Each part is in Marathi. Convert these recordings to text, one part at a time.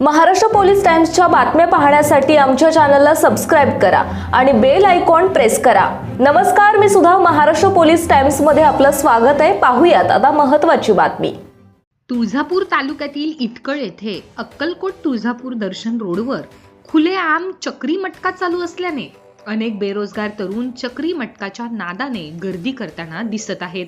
महाराष्ट्र पोलीस टाइम्सच्या बातम्या पाहण्यासाठी आमच्या चॅनलला सबस्क्राईब करा आणि बेल आयकॉन प्रेस करा. नमस्कार मी सुद्धा महाराष्ट्र पोलीस टाइम्समध्ये आपलं स्वागत आहे. पाहूयात आता महत्त्वाची बातमी. तुळजापूर तालुक्यातील इटकळ येथे अक्कलकोट तुळजापूर दर्शन रोडवर खुलेआम चक्री मटका चालू असल्याने अनेक बेरोजगार तरुण चक्री मटकाच्या नादाने गर्दी करताना दिसत आहेत.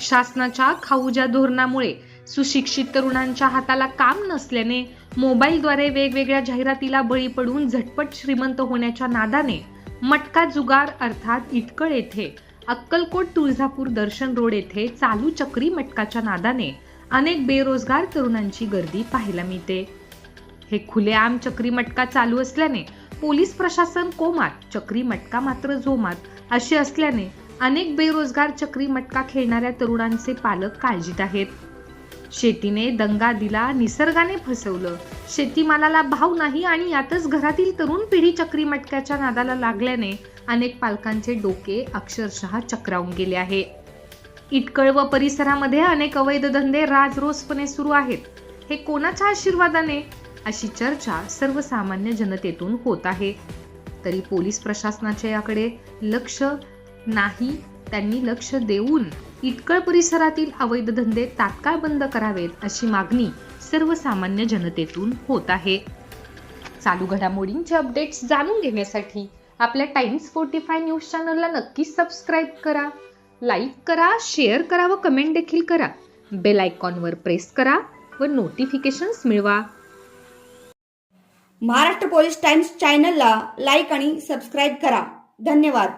शासनाच्या खाऊजा धोरणामुळे सुशिक्षित तरुणांच्या हाताला काम नसल्याने मोबाईलद्वारे वेगवेगळ्या जाहिरातीला बळी पडून झटपट श्रीमंत होण्याच्या नादाने मटका जुगार अर्थात इटकळ येथे अक्कलकोट तुळजापूर दर्शन रोड येथे चालू चक्री मटकाच्या नादाने अनेक बेरोजगार तरुणांची गर्दी पाहायला मिळते. हे खुलेआम चक्री मटका चालू असल्याने पोलीस प्रशासन कोमात चक्री मटका मात्र जोमात असे असल्याने अनेक बेरोजगार चक्री मटका खेळणाऱ्या तरुणांचे पालक काळजीत आहेत. शेतीने दंगा दिला निसर्गाने फसवलं. शेतीमालाला भाव नाही आणि यातच घरातील तरुण पिढी चक्री मटक्याच्या नादाला लागल्याने अनेक पालकांचे डोके अक्षरशः चक्रावून गेले आहे. इटकळ व परिसरामध्ये अनेक अवैध धंदे राजरोसपणे सुरू आहेत. हे कोणाच्या आशीर्वादाने? अशी चर्चा सर्वसामान्य जनतेतून होत आहे. तरी पोलीस प्रशासनाच्या याकडे लक्ष नाही त्यांनी लक्ष देऊन इटकळ परिसरातील अवैध धंदे तात्काळ बंद करावेत अशी मागणी सर्वसामान्य जनतेतून होत आहे. चालू घडामोडींचे अपडेट्स जाणून घेण्यासाठी आपल्या टाइम्स फोर्टी फाय न्यूज चॅनलला नक्की सबस्क्राईब करा लाईक करा शेअर करा व कमेंट देखील करा. बेल आयकॉनवर प्रेस करा व नोटिफिकेशन्स मिळवा. महाराष्ट्र पोलीस टाइम्स चॅनलला लाईक आणि सबस्क्राईब करा. धन्यवाद.